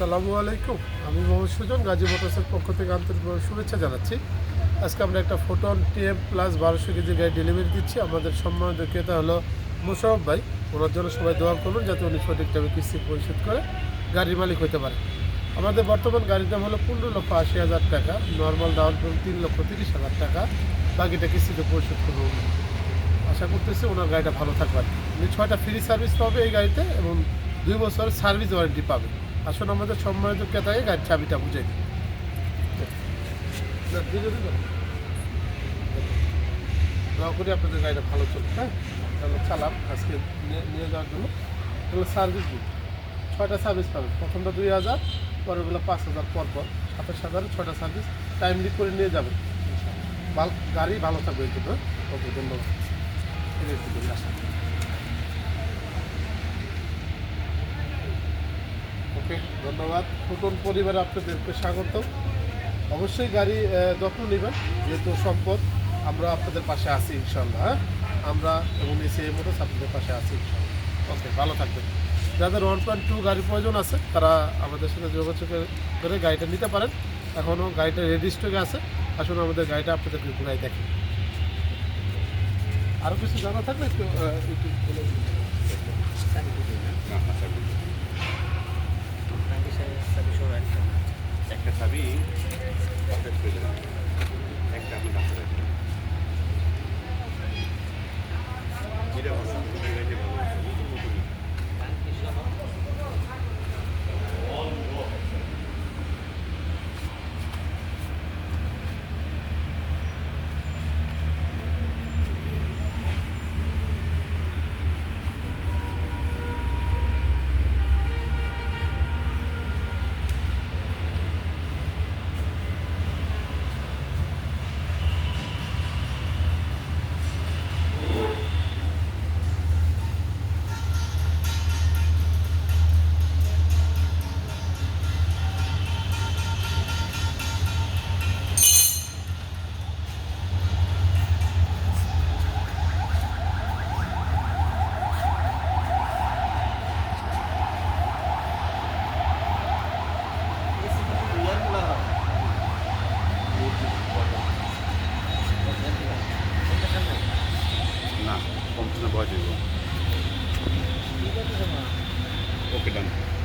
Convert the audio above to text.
আসসালামু আলাইকুম। আমি মোহাম্মদ সুজন, গাজী মোটরসের পক্ষ থেকে আন্তরিকভাবে শুভেচ্ছা জানাচ্ছি। আজকে আমরা একটা ফোটন টিএম প্লাস বারোশো কেজি গাড়ি ডেলিভারি দিচ্ছি। আমাদের সম্মানিত ক্রেতা হলো মোশারফ ভাই। ওনার জন্য সবাই দোয়া করবেন যাতে উনি সঠিক টাইমে কিস্তি পরিশোধ করে গাড়ির মালিক হতে পারে। আমাদের বর্তমান গাড়ির দাম হলো পনেরো লক্ষ আশি হাজার টাকা। নর্মাল ডাউন পেমেন্ট তিন লক্ষ তিরিশ হাজার টাকা। বাকিটা কিস্তিতে পরিশোধ করব। আশা করতেছি ওনার গাড়িটা ভালো থাকবে। ছয়টা ফ্রি সার্ভিস পাবে এই গাড়িতে এবং দুই বছরের সার্ভিস ওয়ারেন্টি পাবে। আসুন আমাদের সম্মানিত ক্রেতাকে গাড়ির চাবিটা বুঝে ধীরে। করি আপনাদের গাড়িটা ভালো চলবে হ্যাঁ? তাহলে চালাম আজকে নিয়ে যাওয়ার জন্য। এগুলো সার্ভিস দিই ছয়টা সার্ভিস পাবেন। প্রথমটা দুই হাজার, পরেরগুলো পাঁচ হাজার পর পর সাতাশ হাজার ছয়টা সার্ভিস টাইমলি করে নিয়ে যাবেন। গাড়ি ভালো থাকবে এই জন্য। ওকে, ধন্যবাদ এই যে একটু দিন, আসা। ওকে ধন্যবাদ। নতুন পরিবারে আপনাদেরকে স্বাগত। অবশ্যই গাড়ি যত্ন নেবেন যেহেতু সম্পদ। আমরা আপনাদের পাশে আছি ইনশাল্লাহ হ্যাঁ? আমরা এবং এসে মোটরস আপনাদের পাশে আছি ইনশাল্লাহ ওকে ভালো থাকবেন। যাদের ওয়ান পয়েন্ট টু গাড়ির প্রয়োজন আছে তারা আমাদের সাথে যোগাযোগ করে গাড়িটা নিতে পারেন। এখনও গাড়িটা রেডি স্টকে আছে। আসুন আমাদের গাড়িটা আপনাদের ঘুরাই দেখেন আরও কিছু জানা থাকলে একটু আহ, চাবি পকেট করে দিলাম একটা আপনি ভালো 엄청나 봐가지고. 오케이 난.